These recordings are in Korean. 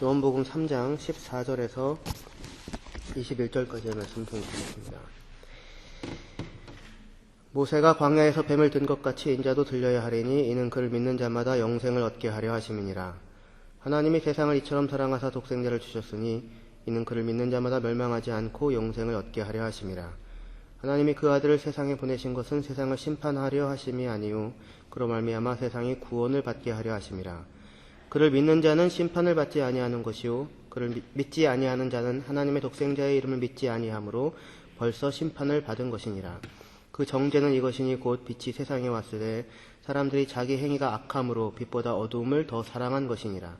요한복음 3장 14절에서 21절까지의 말씀 보겠습니다. 모세가 광야에서 뱀을 든 것 같이 인자도 들려야 하리니 이는 그를 믿는 자마다 영생을 얻게 하려 하심이니라. 하나님이 세상을 이처럼 사랑하사 독생자를 주셨으니 이는 그를 믿는 자마다 멸망하지 않고 영생을 얻게 하려 하심이라. 하나님이 그 아들을 세상에 보내신 것은 세상을 심판하려 하심이 아니요 그로 말미암아 세상이 구원을 받게 하려 하심이라. 그를 믿는 자는 심판을 받지 아니하는 것이요 그를 믿- 믿지 아니하는 자는 하나님의 독생자의 이름을 믿지 아니하므로 벌써 심판을 받은 것이니라. 그 정죄는 이것이니 곧 빛이 세상에 왔으되 사람들이 자기 행위가 악함으로 빛보다 어두움을 더 사랑한 것이니라.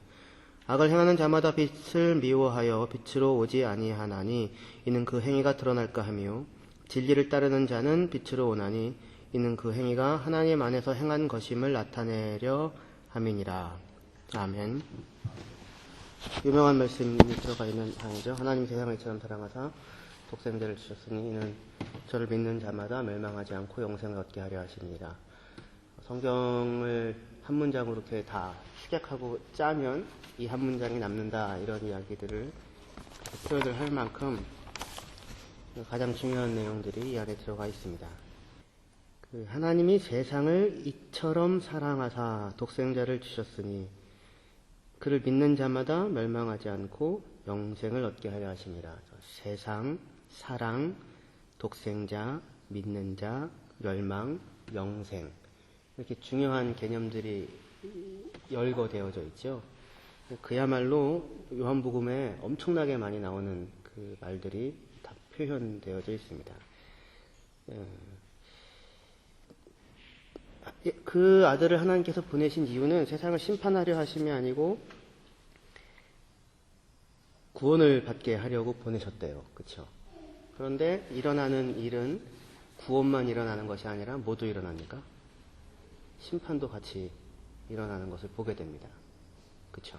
악을 행하는 자마다 빛을 미워하여 빛으로 오지 아니하나니 이는 그 행위가 드러날까 하며 진리를 따르는 자는 빛으로 오나니 이는 그 행위가 하나님 안에서 행한 것임을 나타내려 함이니라. 아멘. 유명한 말씀이 들어가 있는 항이죠. 하나님 세상을 이처럼 사랑하사 독생자를 주셨으니 이는 저를 믿는 자마다 멸망하지 않고 영생을 얻게 하려 하십니다. 성경을 한 문장으로 이렇게 다 축약하고 짜면 이 한 문장이 남는다 이런 이야기들을 표현을 할 만큼 가장 중요한 내용들이 이 안에 들어가 있습니다. 그 하나님이 세상을 이처럼 사랑하사 독생자를 주셨으니 그를 믿는 자마다 멸망하지 않고 영생을 얻게 하려 하십니다. 세상, 사랑, 독생자, 믿는 자, 멸망, 영생 이렇게 중요한 개념들이 열거되어져 있죠. 그야말로 요한복음에 엄청나게 많이 나오는 그 말들이 다 표현되어져 있습니다. 예, 그 아들을 하나님께서 보내신 이유는 세상을 심판하려 하심이 아니고 구원을 받게 하려고 보내셨대요. 그렇죠? 그런데 일어나는 일은 구원만 일어나는 것이 아니라 모두 일어납니까? 심판도 같이 일어나는 것을 보게 됩니다. 그렇죠?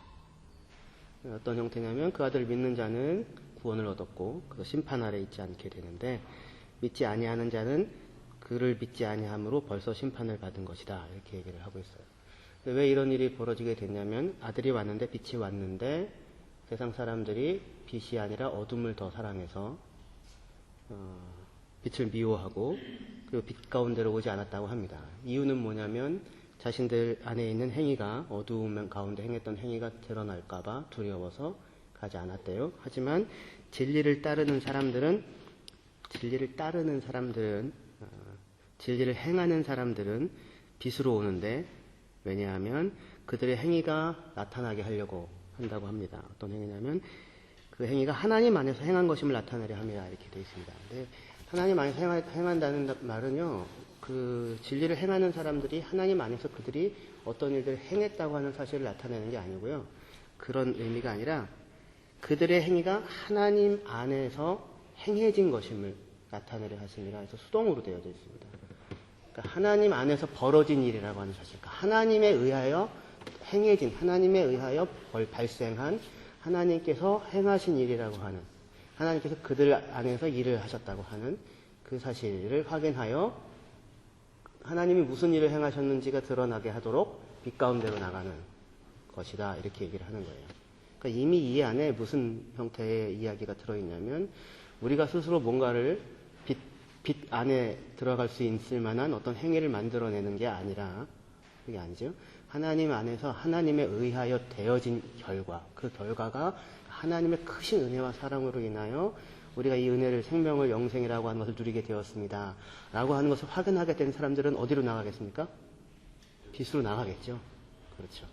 어떤 형태냐면 그 아들을 믿는 자는 구원을 얻었고 그 심판 아래 있지 않게 되는데 믿지 아니하는 자는 그를 믿지 아니함으로 벌써 심판을 받은 것이다 이렇게 얘기를 하고 있어요. 왜 이런 일이 벌어지게 됐냐면 아들이 왔는데 빛이 왔는데 세상 사람들이 빛이 아니라 어둠을 더 사랑해서 어, 빛을 미워하고 그리고 빛 가운데로 오지 않았다고 합니다. 이유는 뭐냐면 자신들 안에 있는 행위가 어두움 가운데 행했던 행위가 드러날까봐 두려워서 가지 않았대요. 하지만 진리를 따르는 사람들은 진리를 따르는 사람들은 어, 진리를 행하는 사람들은 빛으로 오는데 왜냐하면 그들의 행위가 나타나게 하려고 한다고 합니다. 어떤 행위냐면 그 행위가 하나님 안에서 행한 것임을 나타내려 합니다. 이렇게 되어 있습니다. 근데 하나님 안에서 행하, 행한 다는 말은요, 그 진리를 행하는 사람들이 하나님 안에서 그들이 어떤 일들을 행했다고 하는 사실을 나타내는 게 아니고요. 그런 의미가 아니라 그들의 행위가 하나님 안에서 행해진 것임을 나타내려 하십니다. 그래서 수동으로 되어져 있습니다. 그러니까 하나님 안에서 벌어진 일이라고 하는 사실. 그러니까 하나님에 의하여 행해진, 하나님에 의하여 벌, 발생한 하나님께서 행하신 일이라고 하는, 하나님께서 그들 안에서 일을 하셨다고 하는 그 사실을 확인하여 하나님이 무슨 일을 행하셨는지가 드러나게 하도록 빛 가운데로 나가는 것이다. 이렇게 얘기를 하는 거예요. 그러니까 이미 이 안에 무슨 형태의 이야기가 들어있냐면 우리가 스스로 뭔가를 빛, 빛 안에 들어갈 수 있을 만한 어떤 행위를 만들어내는 게 아니라 그게 아니죠. 하나님 안에서 하나님에 의하여 되어진 결과, 그 결과가 하나님의 크신 은혜와 사랑으로 인하여 우리가 이 은혜를 생명을 영생이라고 하는 것을 누리게 되었습니다. 라고 하는 것을 확인하게 된 사람들은 어디로 나가겠습니까? 빛으로 나가겠죠. 그렇죠.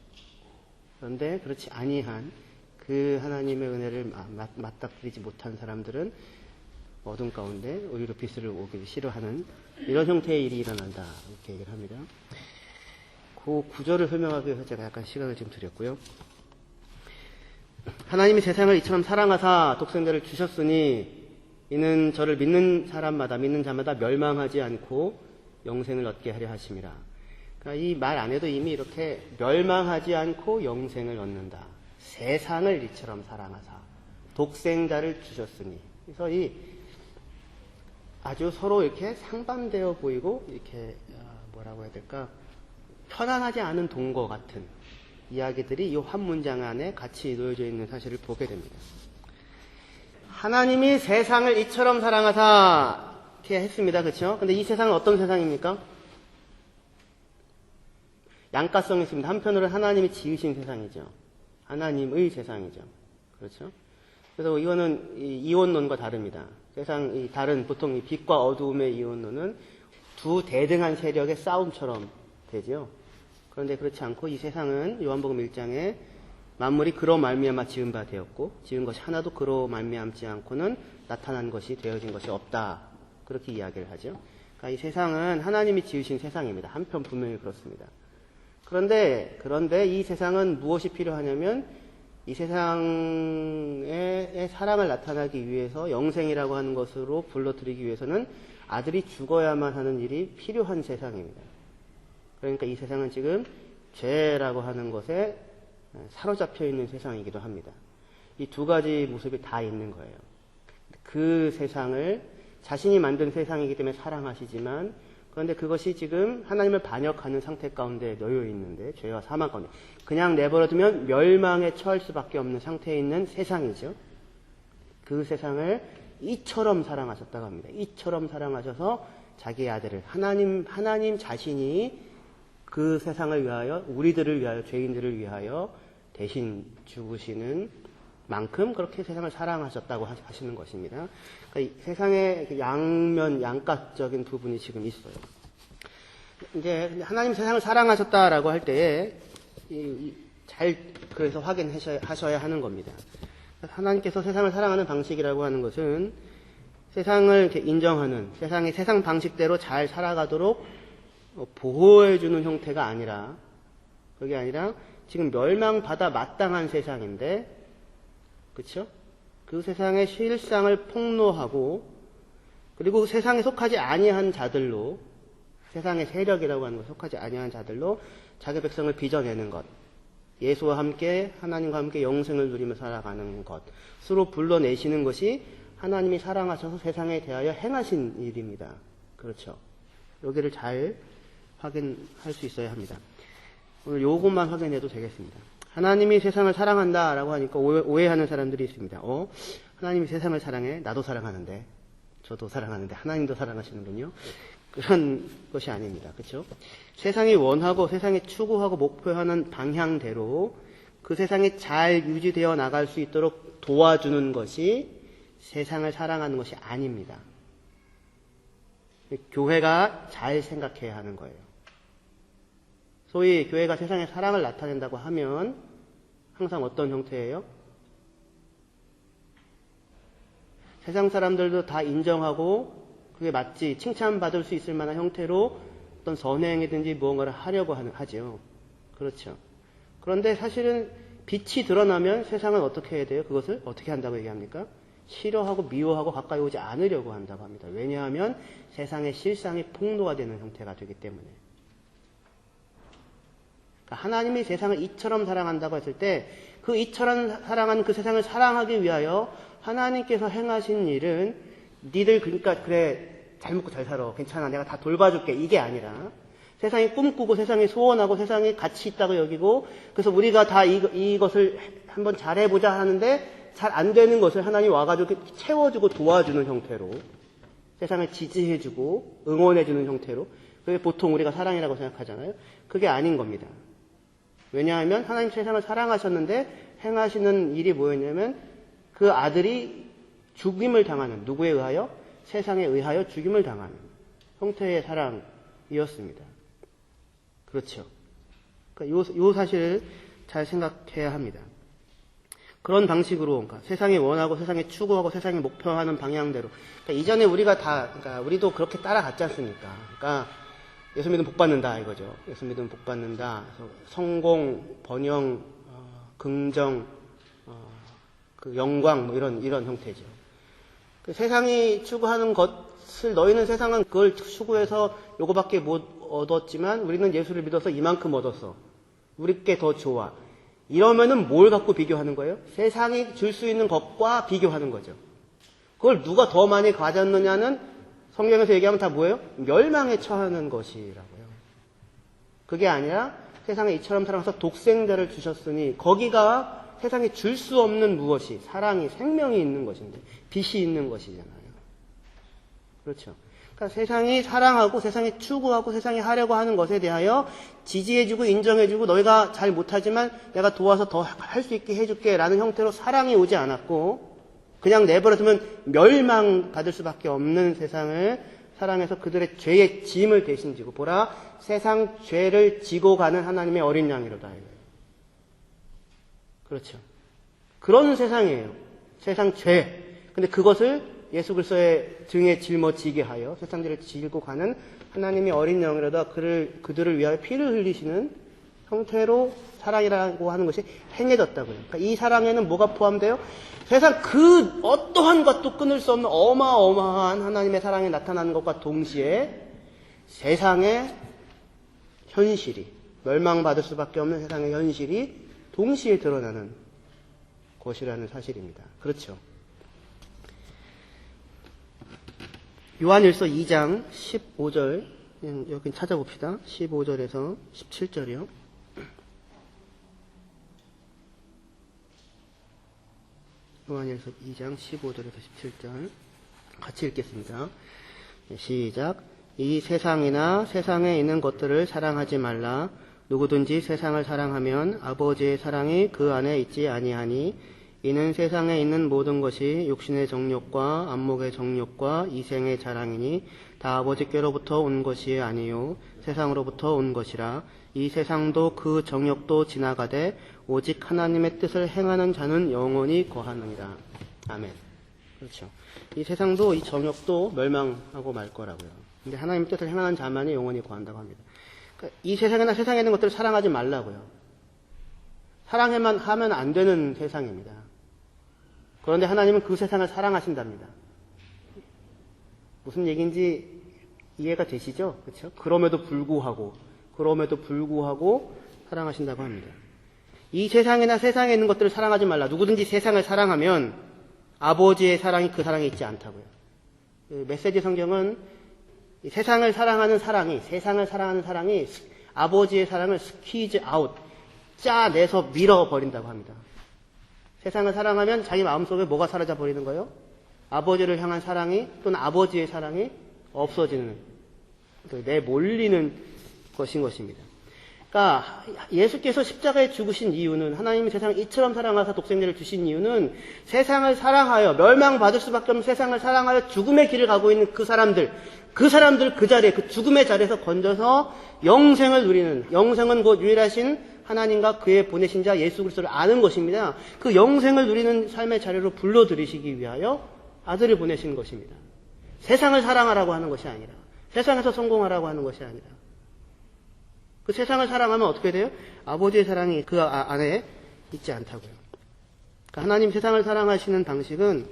그런데 그렇지 아니한 그 하나님의 은혜를 맞닥뜨리지 못한 사람들은 어둠 가운데 오히려 빛을 오기 싫어하는 이런 형태의 일이 일어난다. 이렇게 얘기를 합니다. 그 구절을 설명하기 위해서 제가 약간 시간을 좀 드렸고요. 하나님이 세상을 이처럼 사랑하사 독생자를 주셨으니 이는 저를 믿는 사람마다 믿는 자마다 멸망하지 않고 영생을 얻게 하려 하심이라. 그러니까 이 말 안에도 이미 이렇게 멸망하지 않고 영생을 얻는다. 세상을 이처럼 사랑하사 독생자를 주셨으니. 그래서 이 아주 서로 이렇게 상반되어 보이고 이렇게 뭐라고 해야 될까 편안하지 않은 동거 같은 이야기들이 이 한 문장 안에 같이 놓여져 있는 사실을 보게 됩니다. 하나님이 세상을 이처럼 사랑하사 이렇게 했습니다. 그렇죠? 근데 이 세상은 어떤 세상입니까? 양가성이 있습니다. 한편으로는 하나님이 지으신 세상이죠. 하나님의 세상이죠. 그렇죠? 그래서 이거는 이 이원론과 다릅니다. 세상 이 다른 보통 이 빛과 어두움의 이원론은 두 대등한 세력의 싸움처럼 되죠. 그런데 그렇지 않고 이 세상은 요한복음 1장에 만물이 그로 말미암아 지은 바 되었고 지은 것이 하나도 그로 말미암지 않고는 나타난 것이 되어진 것이 없다. 그렇게 이야기를 하죠. 그러니까 이 세상은 하나님이 지으신 세상입니다. 한편 분명히 그렇습니다. 그런데 그런데 이 세상은 무엇이 필요하냐면 이 세상의 사랑을 나타나기 위해서 영생이라고 하는 것으로 불러들이기 위해서는 아들이 죽어야만 하는 일이 필요한 세상입니다. 그러니까 이 세상은 지금 죄라고 하는 것에 사로잡혀 있는 세상이기도 합니다. 이 두 가지 모습이 다 있는 거예요. 그 세상을 자신이 만든 세상이기 때문에 사랑하시지만 그런데 그것이 지금 하나님을 반역하는 상태 가운데 놓여 있는데 죄와 사망 가운데 그냥 내버려두면 멸망에 처할 수밖에 없는 상태에 있는 세상이죠. 그 세상을 이처럼 사랑하셨다고 합니다. 이처럼 사랑하셔서 자기 아들을 하나님 하나님 자신이 그 세상을 위하여 우리들을 위하여 죄인들을 위하여 대신 죽으시는 만큼 그렇게 세상을 사랑하셨다고 하시는 것입니다. 그러니까 세상의 양면 양가적인 부분이 지금 있어요. 이제 하나님 세상을 사랑하셨다라고 할 때에 잘 그래서 확인하셔야 하는 겁니다. 하나님께서 세상을 사랑하는 방식이라고 하는 것은 세상을 인정하는 세상의 세상 방식대로 잘 살아가도록 보호해주는 형태가 아니라 그게 아니라 지금 멸망받아 마땅한 세상인데 그렇죠? 그 세상의 실상을 폭로하고 그리고 세상에 속하지 아니한 자들로 세상의 세력이라고 하는 것 속하지 아니한 자들로 자기 백성을 빚어내는 것 예수와 함께 하나님과 함께 영생을 누리며 살아가는 것으로 불러내시는 것이 하나님이 사랑하셔서 세상에 대하여 행하신 일입니다. 그렇죠. 여기를 잘 확인할 수 있어야 합니다. 오늘 요것만 확인해도 되겠습니다. 하나님이 세상을 사랑한다 라고 하니까 오해, 하는 사람들이 있습니다. 어? 하나님이 세상을 사랑해? 나도 사랑하는데. 저도 사랑하는데 하나님도 사랑하시는군요. 그런 것이 아닙니다. 그렇죠? 세상이 원하고 세상이 추구하고 목표하는 방향대로 그 세상이 잘 유지되어 나갈 수 있도록 도와주는 것이 세상을 사랑하는 것이 아닙니다. 교회가 잘 생각해야 하는 거예요. 소위 교회가 세상에 사랑을 나타낸다고 하면 항상 어떤 형태예요? 세상 사람들도 다 인정하고 그게 맞지 칭찬받을 수 있을 만한 형태로 어떤 선행이든지 무언가를 하려고 하는, 하죠. 그렇죠. 그런데 사실은 빛이 드러나면 세상은 어떻게 해야 돼요? 그것을 어떻게 한다고 얘기합니까? 싫어하고 미워하고 가까이 오지 않으려고 한다고 합니다. 왜냐하면 세상의 실상이 폭로가 되는 형태가 되기 때문에. 그러니까 하나님이 세상을 이처럼 사랑한다고 했을 때 그 이처럼 사랑하는 그 세상을 사랑하기 위하여 하나님께서 행하신 일은 니들 그러니까 그래 잘 먹고 잘 살아 괜찮아 내가 다 돌봐줄게 이게 아니라 세상이 꿈꾸고 세상이 소원하고 세상이 가치 있다고 여기고 그래서 우리가 다 이, 이것을 한번 잘해보자 하는데 잘 안 되는 것을 하나님 와가지고 채워주고 도와주는 형태로 세상을 지지해주고 응원해주는 형태로 그게 보통 우리가 사랑이라고 생각하잖아요. 그게 아닌 겁니다. 왜냐하면 하나님 세상을 사랑하셨는데 행하시는 일이 뭐였냐면 그 아들이 죽임을 당하는 누구에 의하여 세상에 의하여 죽임을 당하는 형태의 사랑이었습니다. 그렇죠. 그러니까 요, 요 사실을 잘 생각해야 합니다. 그런 방식으로 그러니까 세상이 원하고 세상이 추구하고 세상이 목표하는 방향대로 그러니까 이전에 우리가 다 그러니까 우리도 그렇게 따라갔지 않습니까? 그러니까 예수 믿으면 복 받는다 이거죠. 예수 믿으면 복 받는다. 성공, 번영, 어, 긍정, 어, 그 영광 뭐 이런 이런 형태죠. 그 세상이 추구하는 것을 너희는 세상은 그걸 추구해서 요거밖에 못 얻었지만 우리는 예수를 믿어서 이만큼 얻었어. 우리께 더 좋아. 이러면은 뭘 갖고 비교하는 거예요? 세상이 줄 수 있는 것과 비교하는 거죠. 그걸 누가 더 많이 가졌느냐는 성경에서 얘기하면 다 뭐예요? 멸망에 처하는 것이라고요. 그게 아니라 세상에 이처럼 사랑해서 독생자를 주셨으니 거기가 세상에 줄 수 없는 무엇이 사랑이 생명이 있는 것인데 빛이 있는 것이잖아요. 그렇죠. 그러니까 세상이 사랑하고 세상이 추구하고 세상이 하려고 하는 것에 대하여 지지해주고 인정해주고 너희가 잘 못하지만 내가 도와서 더 할 수 있게 해줄게 라는 형태로 사랑이 오지 않았고 그냥 내버려두면 멸망받을 수밖에 없는 세상을 사랑해서 그들의 죄의 짐을 대신 지고 보라 세상 죄를 지고 가는 하나님의 어린 양이로다. 그렇죠. 그런 세상이에요. 세상 죄. 근데 그것을 예수 그리스도의 등에 짊어지게 하여 세상 죄를 지고 가는 하나님의 어린 양이로다 그를 그들을 위하여 피를 흘리시는 형태로 사랑이라고 하는 것이 행해졌다고요. 그러니까 이 사랑에는 뭐가 포함돼요? 세상 그 어떠한 것도 끊을 수 없는 어마어마한 하나님의 사랑이 나타나는 것과 동시에 세상의 현실이 멸망받을 수밖에 없는 세상의 현실이 동시에 드러나는 것이라는 사실입니다. 그렇죠. 요한일서 2장 15절 여기 찾아봅시다. 15절에서 17절이요. 요한일서 2장 15절에서 17절 같이 읽겠습니다. 네, 시작. 이 세상이나 세상에 있는 것들을 사랑하지 말라. 누구든지 세상을 사랑하면 아버지의 사랑이 그 안에 있지 아니하니 이는 세상에 있는 모든 것이 육신의 정욕과 안목의 정욕과 이생의 자랑이니 다 아버지께로부터 온 것이 아니요 세상으로부터 온 것이라 이 세상도 그 정욕도 지나가되 오직 하나님의 뜻을 행하는 자는 영원히 거하느니라. 아멘. 그렇죠. 이 세상도 이 정욕도 멸망하고 말 거라고요. 근데 하나님의 뜻을 행하는 자만이 영원히 거한다고 합니다. 그러니까 이 세상이나 세상에 있는 것들을 사랑하지 말라고요. 사랑해만 하면 안 되는 세상입니다. 그런데 하나님은 그 세상을 사랑하신답니다. 무슨 얘기인지 이해가 되시죠? 그렇죠? 그럼에도 불구하고 그럼에도 불구하고 사랑하신다고 합니다. 이 세상이나 세상에 있는 것들을 사랑하지 말라. 누구든지 세상을 사랑하면 아버지의 사랑이 그 사랑에 있지 않다고요. 그 메시지 성경은 세상을 사랑하는 사랑이 세상을 사랑하는 사랑이 아버지의 사랑을 스퀴즈 아웃 짜내서 밀어버린다고 합니다. 세상을 사랑하면 자기 마음속에 뭐가 사라져 버리는 거예요? 아버지를 향한 사랑이 또는 아버지의 사랑이 없어지는 내 몰리는 것인 것입니다. 그러니까 예수께서 십자가에 죽으신 이유는 하나님이 세상을 이처럼 사랑하사 독생자를 주신 이유는 세상을 사랑하여 멸망받을 수밖에 없는 세상을 사랑하여 죽음의 길을 가고 있는 그 사람들 그 사람들 그 자리에 그 죽음의 자리에서 건져서 영생을 누리는 영생은 곧 유일하신 하나님과 그의 보내신 자 예수 그리스도를 아는 것입니다. 그 영생을 누리는 삶의 자리로 불러들이시기 위하여 아들을 보내신 것입니다. 세상을 사랑하라고 하는 것이 아니라 세상에서 성공하라고 하는 것이 아니라 그 세상을 사랑하면 어떻게 돼요? 아버지의 사랑이 그 아, 안에 있지 않다고요. 그러니까 하나님 세상을 사랑하시는 방식은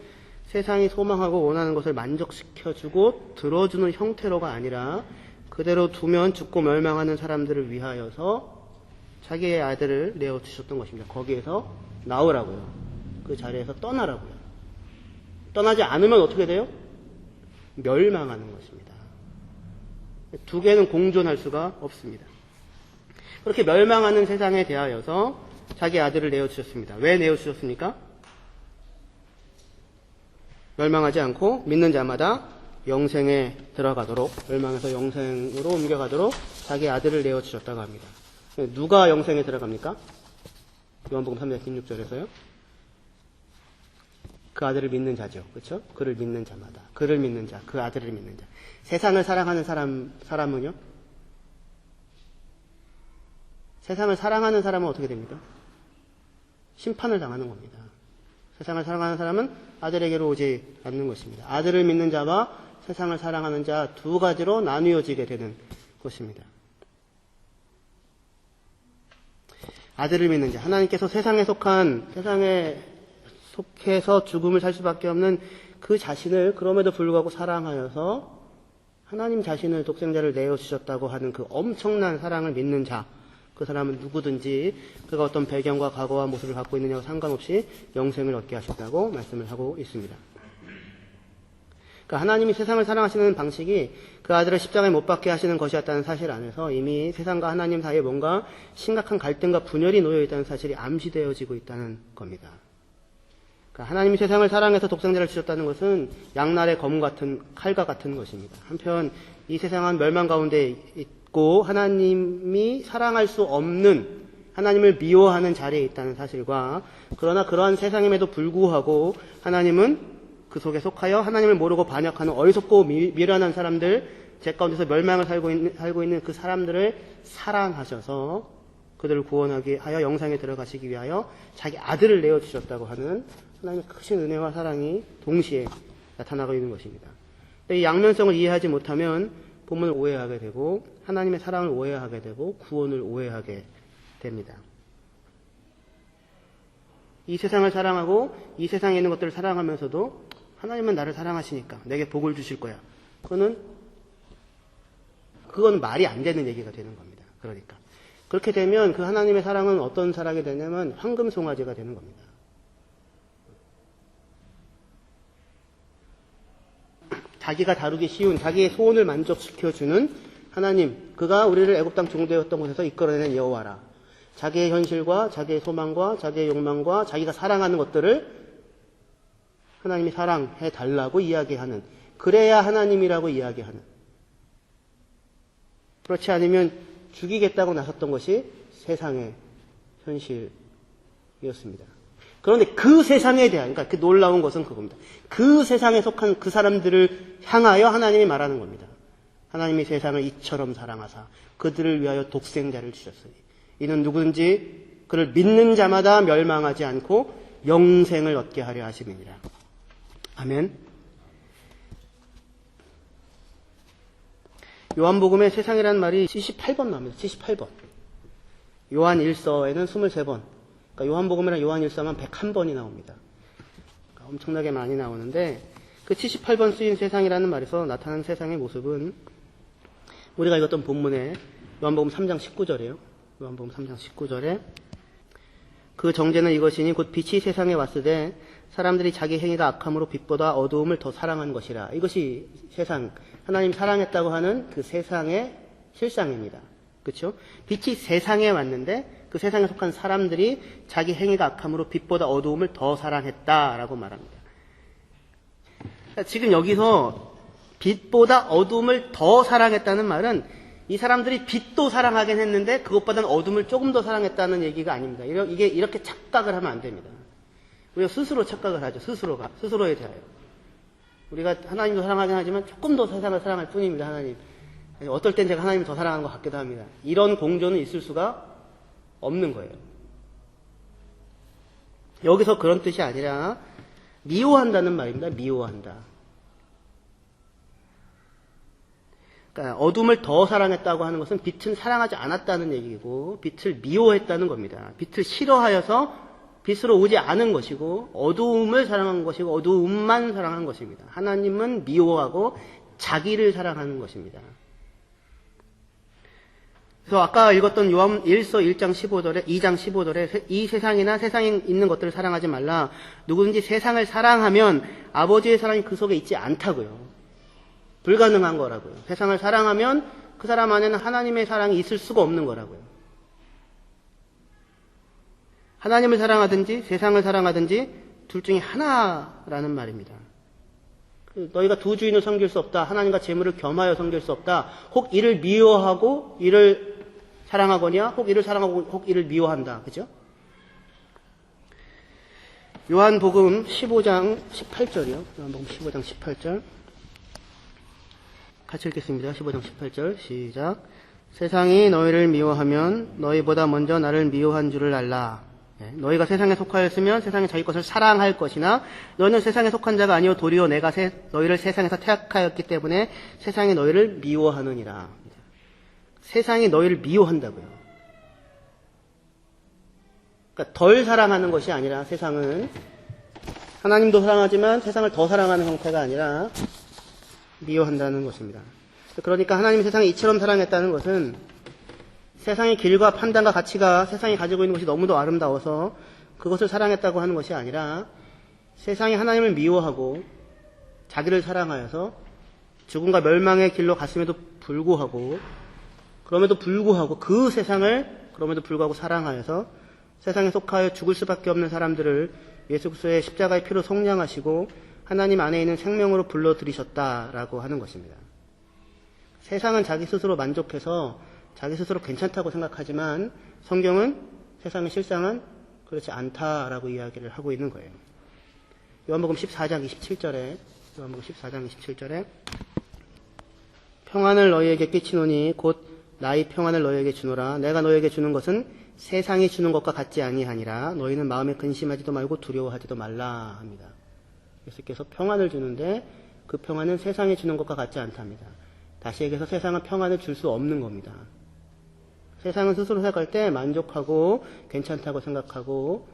세상이 소망하고 원하는 것을 만족시켜주고 들어주는 형태로가 아니라 그대로 두면 죽고 멸망하는 사람들을 위하여서 자기의 아들을 내어 주셨던 것입니다. 거기에서 나오라고요. 그 자리에서 떠나라고요. 떠나지 않으면 어떻게 돼요? 멸망하는 것입니다. 두 개는 공존할 수가 없습니다. 그렇게 멸망하는 세상에 대하여서 자기 아들을 내어주셨습니다. 왜 내어주셨습니까? 멸망하지 않고 믿는 자마다 영생에 들어가도록, 멸망해서 영생으로 옮겨가도록 자기 아들을 내어주셨다고 합니다. 누가 영생에 들어갑니까? 요한복음 3장 16절에서요. 그 아들을 믿는 자죠. 그렇죠? 그를 믿는 자마다. 그를 믿는 자, 그 아들을 믿는 자. 세상을 사랑하는 사람, 사람은요? 세상을 사랑하는 사람은 어떻게 됩니까? 심판을 당하는 겁니다. 세상을 사랑하는 사람은 아들에게로 오지 않는 것입니다. 아들을 믿는 자와 세상을 사랑하는 자 두 가지로 나뉘어지게 되는 것입니다. 아들을 믿는 자, 하나님께서 세상에 속한, 세상에 속해서 죽음을 살 수밖에 없는 그 자신을 그럼에도 불구하고 사랑하여서 하나님 자신을 독생자를 내어주셨다고 하는 그 엄청난 사랑을 믿는 자, 그 사람은 누구든지 그가 어떤 배경과 과거와 모습을 갖고 있느냐와 상관없이 영생을 얻게 하셨다고 말씀을 하고 있습니다. 그러니까 하나님이 세상을 사랑하시는 방식이 그 아들을 십자가에 못 박게 하시는 것이었다는 사실 안에서 이미 세상과 하나님 사이에 뭔가 심각한 갈등과 분열이 놓여 있다는 사실이 암시되어지고 있다는 겁니다. 그러니까 하나님이 세상을 사랑해서 독생자를 주셨다는 것은 양날의 검 같은 칼과 같은 것입니다. 한편 이 세상은 멸망 가운데 있고 하나님이 사랑할 수 없는 하나님을 미워하는 자리에 있다는 사실과 그러나 그러한 세상임에도 불구하고 하나님은 그 속에 속하여 하나님을 모르고 반역하는 어리석고 미, 미련한 사람들 제 가운데서 멸망을 살고 있는, 살고 있는 그 사람들을 사랑하셔서 그들을 구원하기 하여 영상에 들어가시기 위하여 자기 아들을 내어 주셨다고 하는 하나님의 크신 은혜와 사랑이 동시에 나타나고 있는 것입니다. 이 양면성을 이해하지 못하면 본문을 오해하게 되고 하나님의 사랑을 오해하게 되고 구원을 오해하게 됩니다. 이 세상을 사랑하고 이 세상에 있는 것들을 사랑하면서도 하나님은 나를 사랑하시니까 내게 복을 주실 거야. 그거는 그건 말이 안 되는 얘기가 되는 겁니다. 그러니까 그렇게 되면 그 하나님의 사랑은 어떤 사랑이 되냐면 황금 송아지가 되는 겁니다. 자기가 다루기 쉬운 자기의 소원을 만족시켜주는 하나님, 그가 우리를 애굽 땅 종되었던 곳에서 이끌어내는 여호와라. 자기의 현실과 자기의 소망과 자기의 욕망과 자기가 사랑하는 것들을 하나님이 사랑해 달라고 이야기하는 그래야 하나님이라고 이야기하는 그렇지 않으면 죽이겠다고 나섰던 것이 세상의 현실이었습니다. 그런데 그 세상에 대한, 그러니까 그 놀라운 것은 그겁니다. 그 세상에 속한 그 사람들을 향하여 하나님이 말하는 겁니다. 하나님이 세상을 이처럼 사랑하사 그들을 위하여 독생자를 주셨으니 이는 누구든지 그를 믿는 자마다 멸망하지 않고 영생을 얻게 하려 하심이니라. 아멘. 요한복음에 세상이라는 말이 78번 나옵니다. 78번. 요한 1서에는 23번. 그러니까 요한복음이랑 요한 1서만 101번이 나옵니다. 그러니까 엄청나게 많이 나오는데 그 78번 쓰인 세상이라는 말에서 나타난 세상의 모습은 우리가 읽었던 본문에 요한복음 3장 19절이에요. 요한복음 3장 19절에 그 정죄는 이것이니 곧 빛이 세상에 왔으되 사람들이 자기 행위가 악함으로 빛보다 어두움을 더 사랑한 것이라. 이것이 세상 하나님 사랑했다고 하는 그 세상의 실상입니다. 그렇죠? 빛이 세상에 왔는데 그 세상에 속한 사람들이 자기 행위가 악함으로 빛보다 어두움을 더 사랑했다라고 말합니다. 지금 여기서 빛보다 어둠을 더 사랑했다는 말은 이 사람들이 빛도 사랑하긴 했는데 그것보다는 어둠을 조금 더 사랑했다는 얘기가 아닙니다. 이게 이렇게 착각을 하면 안 됩니다. 우리가 스스로 착각을 하죠. 스스로가 스스로에 대하여. 우리가 하나님도 사랑하긴 하지만 조금 더 세상을 사랑할 뿐입니다. 하나님. 어떨 땐 제가 하나님을 더 사랑하는 것 같기도 합니다. 이런 공조는 있을 수가 없는 거예요. 여기서 그런 뜻이 아니라 미워한다는 말입니다. 미워한다. 그러니까 어둠을 더 사랑했다고 하는 것은 빛은 사랑하지 않았다는 얘기고 빛을 미워했다는 겁니다. 빛을 싫어하여서 빛으로 오지 않은 것이고 어두움을 사랑한 것이고 어두움만 사랑한 것입니다. 하나님은 미워하고 자기를 사랑하는 것입니다. 그래서 아까 읽었던 요한 1서 1장 15절에 2장 15절에 이 세상이나 세상에 있는 것들을 사랑하지 말라. 누구든지 세상을 사랑하면 아버지의 사랑이 그 속에 있지 않다고요. 불가능한 거라고요. 세상을 사랑하면 그 사람 안에는 하나님의 사랑이 있을 수가 없는 거라고요. 하나님을 사랑하든지 세상을 사랑하든지 둘 중에 하나라는 말입니다. 그 너희가 두 주인을 섬길 수 없다. 하나님과 재물을 겸하여 섬길 수 없다. 혹 이를 미워하고 이를 사랑하거냐, 혹 이를 사랑하고 혹 이를 미워한다. 그죠? 요한복음 15장 18절이요. 요한복음 15장 18절. 같이 읽겠습니다. 15장 18절 시작. 세상이 너희를 미워하면 너희보다 먼저 나를 미워한 줄을 알라. 네, 너희가 세상에 속하였으면 세상이 자기 것을 사랑할 것이나 너희는 세상에 속한 자가 아니요 도리어 내가 세, 너희를 세상에서 퇴학하였기 때문에 세상이 너희를 미워하느니라. 세상이 너희를 미워한다고요. 그러니까 덜 사랑하는 것이 아니라 세상은 하나님도 사랑하지만 세상을 더 사랑하는 형태가 아니라 미워한다는 것입니다. 그러니까 하나님이 세상을 이처럼 사랑했다는 것은 세상의 길과 판단과 가치가 세상이 가지고 있는 것이 너무도 아름다워서 그것을 사랑했다고 하는 것이 아니라 세상이 하나님을 미워하고 자기를 사랑하여서 죽음과 멸망의 길로 갔음에도 불구하고 그럼에도 불구하고 그 세상을 그럼에도 불구하고 사랑하여서 세상에 속하여 죽을 수밖에 없는 사람들을 예수 그리스도의 십자가의 피로 속량하시고 하나님 안에 있는 생명으로 불러들이셨다라고 하는 것입니다. 세상은 자기 스스로 만족해서 자기 스스로 괜찮다고 생각하지만 성경은 세상의 실상은 그렇지 않다라고 이야기를 하고 있는 거예요. 요한복음 14장 27절에 요한복음 14장 27절에 평안을 너희에게 끼치노니 곧 나의 평안을 너희에게 주노라 내가 너희에게 주는 것은 세상이 주는 것과 같지 아니하니라 너희는 마음에 근심하지도 말고 두려워하지도 말라 합니다. 예수께서 평안을 주는데 그 평안은 세상이 주는 것과 같지 않답니다. 다시 얘기해서 세상은 평안을 줄 수 없는 겁니다. 세상은 스스로 생각할 때 만족하고 괜찮다고 생각하고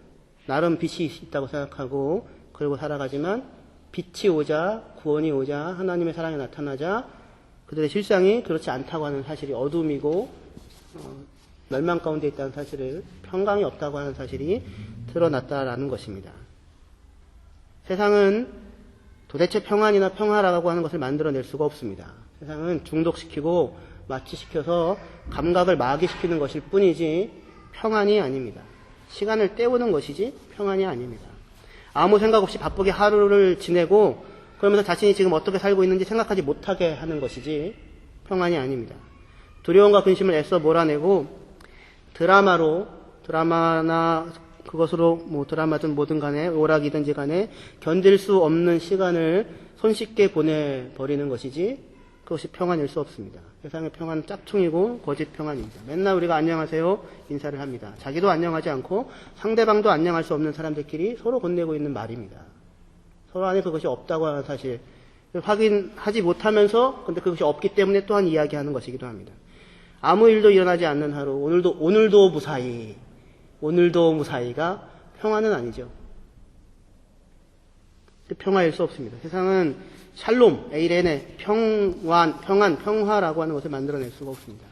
나름 빛이 있다고 생각하고 그리고 살아가지만 빛이 오자 구원이 오자 하나님의 사랑이 나타나자 그들의 실상이 그렇지 않다고 하는 사실이 어둠이고 어, 멸망 가운데 있다는 사실을 평강이 없다고 하는 사실이 드러났다라는 것입니다. 세상은 도대체 평안이나 평화라고 하는 것을 만들어낼 수가 없습니다. 세상은 중독시키고 마취시켜서 감각을 마귀시키는 것일 뿐이지 평안이 아닙니다. 시간을 때우는 것이지 평안이 아닙니다. 아무 생각 없이 바쁘게 하루를 지내고 그러면서 자신이 지금 어떻게 살고 있는지 생각하지 못하게 하는 것이지 평안이 아닙니다. 두려움과 근심을 애써 몰아내고 드라마로 드라마나 그것으로 뭐 드라마든 뭐든 간에 오락이든지 간에 견딜 수 없는 시간을 손쉽게 보내버리는 것이지 그것이 평안일 수 없습니다. 세상의 평안은 짝퉁이고 거짓 평안입니다. 맨날 우리가 안녕하세요 인사를 합니다. 자기도 안녕하지 않고 상대방도 안녕할 수 없는 사람들끼리 서로 건네고 있는 말입니다. 서로 안에 그것이 없다고 하는 사실 확인하지 못하면서 근데 그것이 없기 때문에 또한 이야기하는 것이기도 합니다. 아무 일도 일어나지 않는 하루 오늘도 오늘도 무사히 오늘도 무사히가 평안은 아니죠. 평화일 수 없습니다. 세상은 샬롬, 에이렌의 평안, 평화라고 하는 것을 만들어낼 수가 없습니다.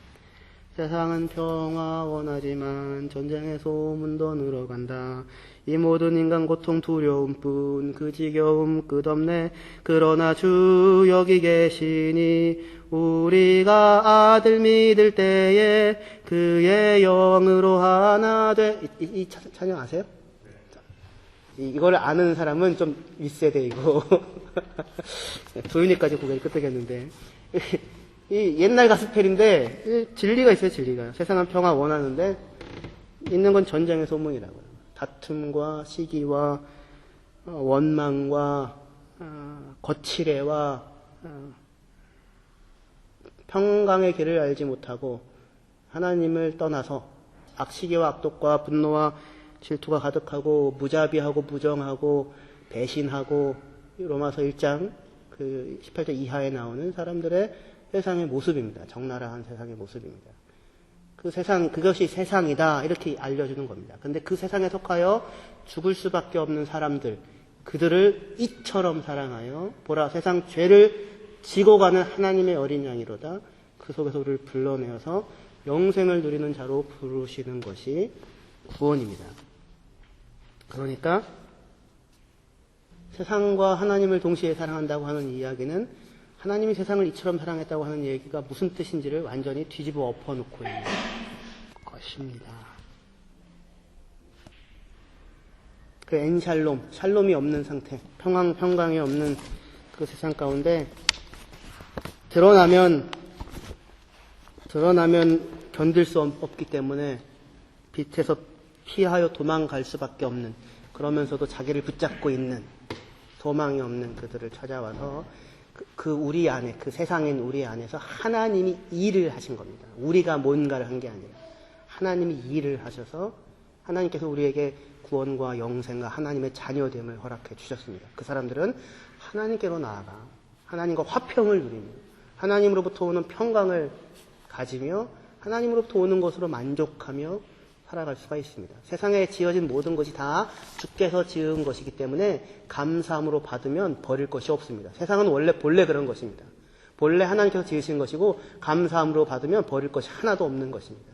세상은 평화 원하지만 전쟁의 소문도 늘어간다. 이 모든 인간 고통 두려움뿐 그 지겨움 끝없네. 그러나 주 여기 계시니 우리가 아들 믿을 때에 그의 영으로 하나 돼. 이, 이, 이 찬양 아세요? 이걸 아는 사람은 좀 윗세대이고 도윤이까지 고개를 끄덕였는데 이 옛날 가스펠인데 진리가 있어요 진리가. 세상은 평화 원하는데 있는 건 전쟁의 소문이라고요. 다툼과 시기와 어, 원망과 어, 거칠애와 어, 평강의 길을 알지 못하고 하나님을 떠나서 악시기와 악독과 분노와 질투가 가득하고 무자비하고 부정하고 배신하고 로마서 1장 그 18절 이하에 나오는 사람들의 세상의 모습입니다. 적나라한 세상의 모습입니다. 그 세상 그것이 세상이다 이렇게 알려주는 겁니다. 근데 그 세상에 속하여 죽을 수밖에 없는 사람들 그들을 이처럼 사랑하여 보라 세상 죄를 지고 가는 하나님의 어린 양이로다 그 속에서 우리를 불러내어서 영생을 누리는 자로 부르시는 것이 구원입니다. 그러니까 세상과 하나님을 동시에 사랑한다고 하는 이야기는 하나님이 세상을 이처럼 사랑했다고 하는 얘기가 무슨 뜻인지를 완전히 뒤집어 엎어놓고 있는 것입니다. 그 엔샬롬, 샬롬이 없는 상태, 평강, 평강이 없는 그 세상 가운데 드러나면, 드러나면 견딜 수 없기 때문에 빛에서 피하여 도망갈 수밖에 없는 그러면서도 자기를 붙잡고 있는 소망이 없는 그들을 찾아와서 그, 그 우리 안에 그 세상인 우리 안에서 하나님이 일을 하신 겁니다. 우리가 뭔가를 한 게 아니라 하나님이 일을 하셔서 하나님께서 우리에게 구원과 영생과 하나님의 자녀됨을 허락해 주셨습니다. 그 사람들은 하나님께로 나아가 하나님과 화평을 누리며 하나님으로부터 오는 평강을 가지며 하나님으로부터 오는 것으로 만족하며 살아갈 수가 있습니다. 세상에 지어진 모든 것이 다 주께서 지은 것이기 때문에 감사함으로 받으면 버릴 것이 없습니다. 세상은 원래 본래 그런 것입니다. 본래 하나님께서 지으신 것이고 감사함으로 받으면 버릴 것이 하나도 없는 것입니다.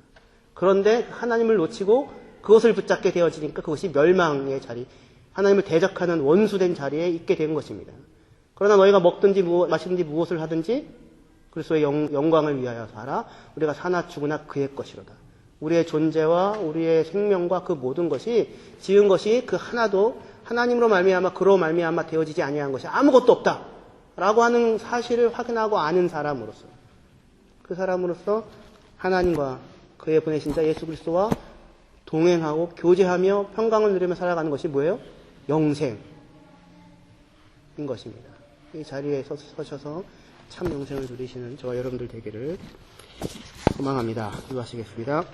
그런데 하나님을 놓치고 그것을 붙잡게 되어지니까 그것이 멸망의 자리, 하나님을 대적하는 원수된 자리에 있게 된 것입니다. 그러나 너희가 먹든지 마시든지 무엇을 하든지 그리스도의 영, 영광을 위하여 살아 우리가 사나 죽으나 그의 것이로다. 우리의 존재와 우리의 생명과 그 모든 것이 지은 것이 그 하나도 하나님으로 말미암아 그로 말미암아 되어지지 아니한 것이 아무것도 없다라고 하는 사실을 확인하고 아는 사람으로서 그 사람으로서 하나님과 그의 보내신 자 예수 그리스도와 동행하고 교제하며 평강을 누리며 살아가는 것이 뭐예요? 영생인 것입니다. 이 자리에 서- 서셔서 참 영생을 누리시는 저와 여러분들 되기를 소망합니다. 기도하시겠습니다.